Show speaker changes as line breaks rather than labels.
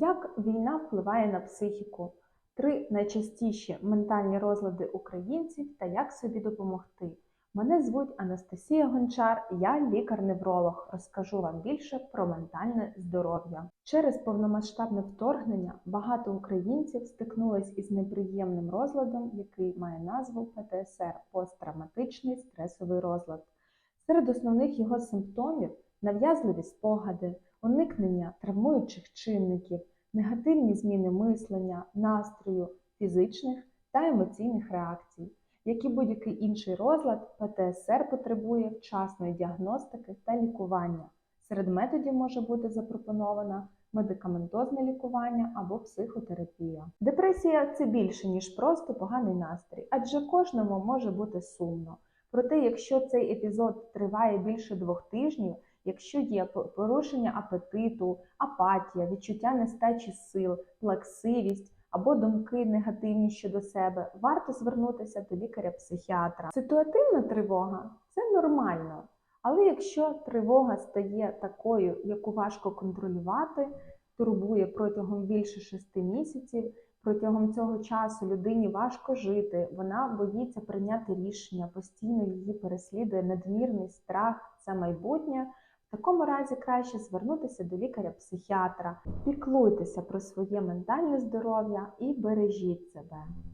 Як війна впливає на психіку? Три найчастіші ментальні розлади українців та як собі допомогти. Мене звуть Анастасія Гончар, я лікар-невролог. Розкажу вам більше про ментальне здоров'я. Через повномасштабне вторгнення багато українців стикнулись із неприємним розладом, який має назву ПТСР посттравматичний стресовий розлад. Серед основних його симптомів нав'язливі спогади, уникнення травмуючих чинників, негативні зміни мислення, настрою, фізичних та емоційних реакцій. Як і будь-який інший розлад, ПТСР потребує вчасної діагностики та лікування. Серед методів може бути запропонована медикаментозне лікування або психотерапія. Депресія це більше, ніж просто поганий настрій, адже кожному може бути сумно. Проте, якщо цей епізод триває більше двох тижнів, якщо є порушення апетиту, апатія, відчуття нестачі сил, плаксивість або думки негативні щодо себе, варто звернутися до лікаря-психіатра. Ситуативна тривога це нормально, але якщо тривога стає такою, яку важко контролювати, турбує протягом більше шести місяців. Протягом цього часу людині важко жити, вона боїться прийняти рішення, постійно її переслідує надмірний страх за майбутнє. В такому разі краще звернутися до лікаря-психіатра, піклуйтеся про своє ментальне здоров'я і бережіть себе.